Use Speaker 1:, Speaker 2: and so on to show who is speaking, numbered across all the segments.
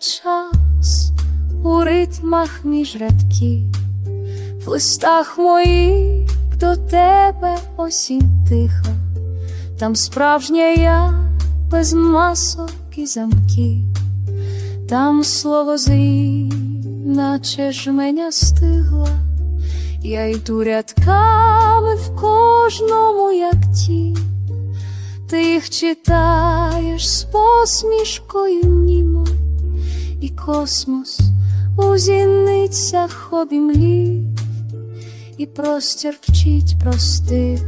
Speaker 1: час у ритмах між рядків, в листах моїх до тебе осінь тиха, там справжня я без масок і замків, там слово зрі, наче жменя стигла, я йду рядками в кожному, як ті. Ти їх читаєш з посмішкою і космос у зіницях обімлів, і простір вчить простих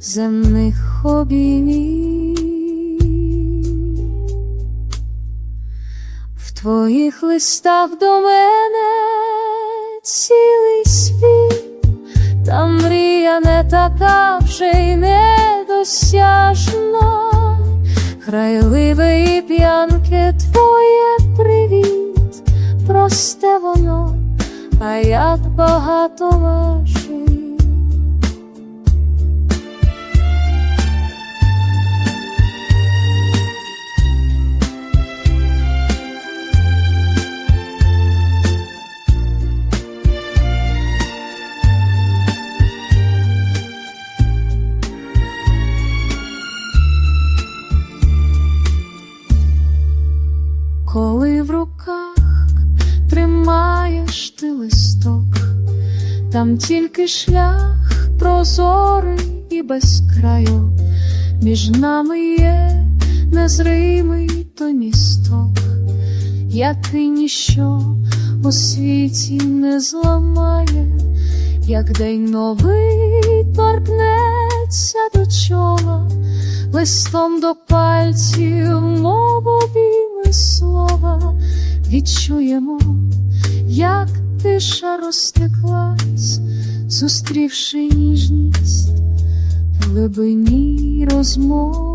Speaker 1: земних обіймів. В твоїх листах до мене цілий світ. Та мрія не така вже й недосяжна, грайливе і привіт, просте воно, а як багато важить. Там тільки шлях прозорий і без краю, між нами є незримий той місток, який ніщо у світі не зламає, як день новий торкнеться до чола, листом до пальців, мов обійми слова, відчуємо, як тиша розтеклась, зустрівши ніжність в глибині розмови.